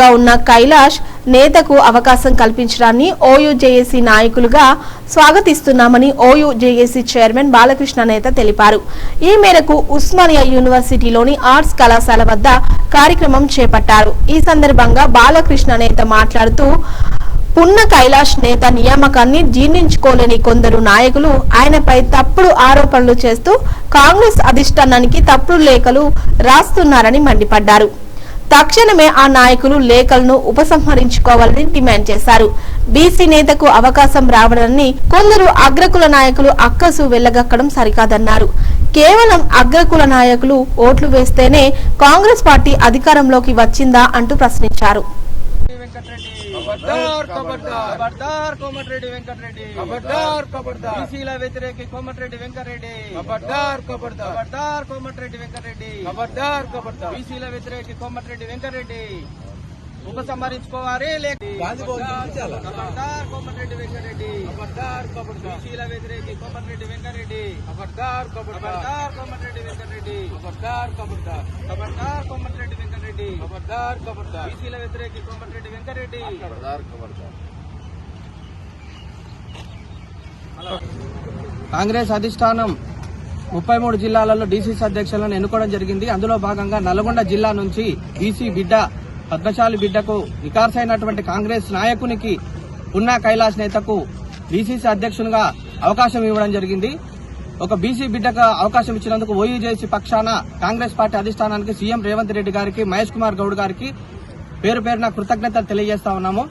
గా ఉన్న కైలాష్ నేతకు అవకాశం కల్పించడాన్ని ఓయూజేఏసీ నాయకులుగా స్వాగతిస్తున్నామని ఓయూజేఏసీ చైర్మన్ బాలకృష్ణ నేత తెలిపారు. ఈ మేరకు ఉస్మానియా యూనివర్సిటీలోని ఆర్ట్స్ కళాశాల వద్ద కార్యక్రమం చేపట్టారు. ఈ సందర్భంగా బాలకృష్ణ నేత మాట్లాడుతూ పున్న కైలాష్ నేత నియామకాన్ని జీర్ణించుకోలేని కొందరు నాయకులు ఆయనపై తప్పుడు ఆరోపణలు చేస్తూ కాంగ్రెస్ అధిష్టానానికి తప్పుడు లేఖలు రాస్తున్నారని మండిపడ్డారు. తక్షణమే ఆ నాయకులు లేఖలను ఉపసంహరించుకోవాలని డిమాండ్ చేశారు. బీసీ నేతకు అవకాశం రావడాన్ని కొందరు అగ్రకుల నాయకులు అక్కసు వెళ్ళగక్కడం సరికాదన్నారు. కేవలం అగ్రకుల నాయకులు ఓట్లు వేస్తేనే కాంగ్రెస్ పార్టీ అధికారంలోకి వచ్చిందా అంటూ ప్రశ్నించారు. ఖబర్దార్ ఖబర్దార్ ఖబర్దార్ కోమటిరెడ్డి వెంకటరెడ్డి. ఖబర్దార్ ఖబర్దార్ బీసీల వ్యతిరేకి కోమటిరెడ్డి వెంకటరెడ్డి. ఖబర్దార్ ఖబర్దార్ ఖబర్దార్ కోమటిరెడ్డి వెంకటరెడ్డి. ఖబర్దార్ ఖబర్దార్ బీసీల వ్యతిరేకి కోమటిరెడ్డి వెంకటరెడ్డి. ఉపసంహరించుకోవాలి లేక ఖబర్దార్ కోమటిరెడ్డి వెంకటరెడ్డి. ఖబర్దార్ ఖబర్దార్ బీసీల వ్యతిరేకి కోమటిరెడ్డి వెంకటరెడ్డి. ఖబర్దార్ ఖబర్దార్ కోమటిరెడ్డి వెంకటరెడ్డి. ఖబర్దార్ ఖబర్దార్ ఖబర్దార్ ఖబర్దార్ ఖబర్దార్ బీసీల వ్యతిరేకి కోమటిరెడ్డి వెంకటరెడ్డి ఖబర్దార్ ఖబర్దార్ కాంగ్రెస్ అధిష్టానం ముప్పై మూడు జిల్లాలలో డీసీసీ అధ్యక్షులను ఎన్నుకోవడం జరిగింది. అందులో భాగంగా నల్గొండ జిల్లా నుంచి బీసీ బిడ్డ పద్మశాలి బిడ్డకు నికార్సైనటువంటి కాంగ్రెస్ నాయకునికి పున్నా కైలాస్ నేతకు బీసీసీ అధ్యక్షునిగా అవకాశం ఇవ్వడం జరిగింది. ఒక బీసీ బిడ్డకు అవకాశం ఇచ్చినందుకు ఓయూజేసీ పక్షాన కాంగ్రెస్ పార్టీ అధిష్టానానికి సీఎం రేవంత్ రెడ్డి గారికి మహేష్ కుమార్ గౌడ్ గారికి పేరు పేరున కృతజ్ఞతలు తెలియజేస్తా ఉన్నాము.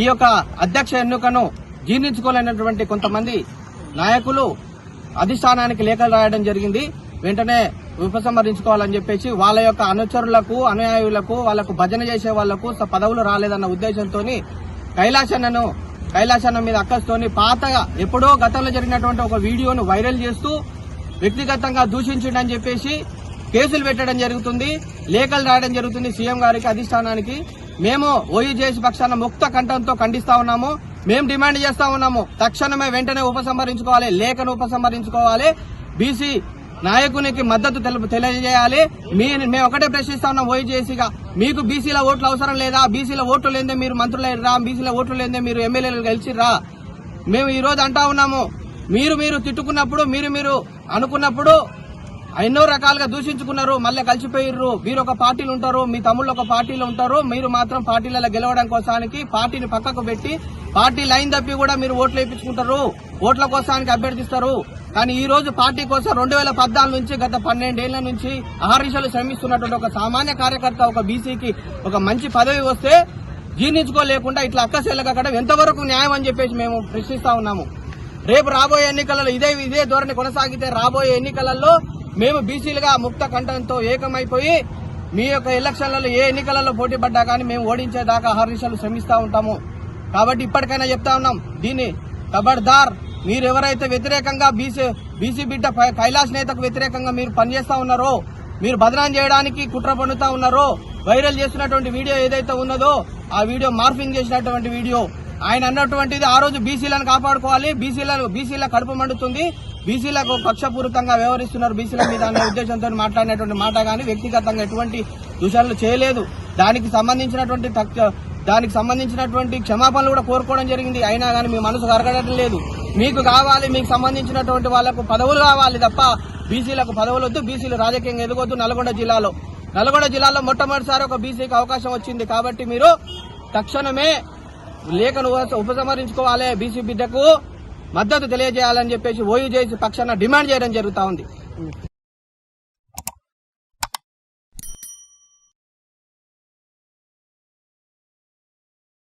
ఈ యొక్క అధ్యక్ష ఎన్నికను జీర్ణించుకోలేనటువంటి కొంతమంది నాయకులు అధిష్టానానికి లేఖలు రాయడం జరిగింది. వెంటనే ఉపసంహరించుకోవాలని చెప్పేసి వాళ్ళ యొక్క అనుచరులకు అనుయాయులకు వాళ్ళకు భజన చేసే వాళ్ళకు పదవులు రాలేదన్న ఉద్దేశంతో కైలాసన్నను కైలాసన్న మీద అక్కస్తోని పాతగా ఎప్పుడో గతంలో జరిగినటువంటి ఒక వీడియోను వైరల్ చేస్తూ వ్యక్తిగతంగా దూషించిండని చెప్పేసి కేసులు పెట్టడం జరుగుతుంది లేఖలు రాయడం జరుగుతుంది సీఎం గారికి అధిష్టానానికి. మేము ఓయూజేసీ పక్షాన ముక్త కంఠంతో ఖండిస్తా ఉన్నాము మేము డిమాండ్ చేస్తా ఉన్నాము తక్షణమే వెంటనే ఉపసంహరించుకోవాలి లేఖను ఉపసంహరించుకోవాలి. బీసీ నాయకునికి మద్దతు తెలియజేయాలి. మీ మేము ఒకటే ప్రశ్నిస్తా ఉన్నాం ఓయూజేసీగా మీకు బీసీల ఓట్లు అవసరం లేదా? బీసీల ఓట్లు లేదే మీరు మంత్రులైరా బీసీల ఓట్లు లేదే మీరు ఎమ్మెల్యేలు గెలిచిర్రా? మేము ఈ రోజు అంటా ఉన్నాము. మీరు మీరు తిట్టుకున్నప్పుడు మీరు మీరు అనుకున్నప్పుడు ఎన్నో రకాలుగా దూషించుకున్నారు. మళ్ళీ కలిసిపోయిర్రు. మీరు ఒక పార్టీలు ఉంటారు. మీ తమ్ముళ్ళు ఒక పార్టీలో ఉంటారు. మీరు మాత్రం పార్టీలలో గెలవడం కోసానికి పార్టీని పక్కకు పెట్టి పార్టీ లైన్ తప్పి కూడా మీరు ఓట్లు వేయించుకుంటారు. ఓట్ల కోసానికి అభ్యర్థిస్తారు. కానీ ఈ రోజు పార్టీ కోసం రెండు వేల పద్నాలుగు నుంచి గత పన్నెండేళ్ళ నుంచి అహర్నిశలు శ్రమిస్తున్నటువంటి ఒక సామాన్య కార్యకర్త ఒక బీసీకి ఒక మంచి పదవి వస్తే జీర్ణించుకోలేకుండా ఇట్లా అక్కసెల్లగడం ఎంతవరకు న్యాయం అని చెప్పేసి మేము ప్రశ్నిస్తా ఉన్నాము. రేపు రాబోయే ఎన్నికలలో ఇదే ఇదే ధోరణి కొనసాగితే రాబోయే ఎన్నికలలో మేము బీసీలుగా ముక్త కంఠంతో ఏకమైపోయి మీ యొక్క ఎలక్షన్లలో ఏ ఎన్నికలలో పోటీ పడ్డా కానీ మేము ఓడించేదాకా హర్నిశలు శ్రమిస్తా ఉంటాము. కాబట్టి ఇప్పటికైనా చెప్తా ఉన్నాం దీన్ని ఖబర్దార్ మీరు ఎవరైతే వ్యతిరేకంగా బీసీ బీసీ బిడ్డ కైలాస్ నేతకు వ్యతిరేకంగా మీరు పనిచేస్తా ఉన్నారో మీరు బదనాం చేయడానికి కుట్ర పన్నుతా ఉన్నారో వైరల్ చేసినటువంటి వీడియో ఏదైతే ఉన్నదో ఆ వీడియో మార్ఫింగ్ చేసినటువంటి వీడియో. ఆయన అన్నటువంటిది ఆ రోజు బీసీలను కాపాడుకోవాలి బీసీలను బీసీల కడుపు మండుతుంది బీసీలకు కక్షపూరితంగా వ్యవహరిస్తున్నారు బీసీల మీద అనే ఉద్దేశంతో మాట్లాడినటువంటి మాట కానీ వ్యక్తిగతంగా ఎటువంటి దూషణలు చేయలేదు. దానికి సంబంధించినటువంటి తక్- దానికి సంబంధించినటువంటి క్షమాపణలు కూడా కోరుకోవడం జరిగింది. అయినా కానీ మీ మనసు కరగడం లేదు. మీకు కావాలి మీకు సంబంధించినటువంటి వాళ్ళకు పదవులు కావాలి తప్ప బీసీలకు పదవులు వద్దు. బీసీలు రాజకీయంగా ఎదగొద్దు నల్గొండ జిల్లాలో. నల్గొండ జిల్లాలో మొట్టమొదటిసారి ఒక బీసీకి అవకాశం వచ్చింది. కాబట్టి మీరు తక్షణమే లేఖను ఉపసంహరించుకోవాలి. బీసీ బిడ్డకు మద్దతు తెలియజేయాలని చెప్పేసి ఓయూ చేసి పక్షాన డిమాండ్ చేయడం జరుగుతూ ఉంది.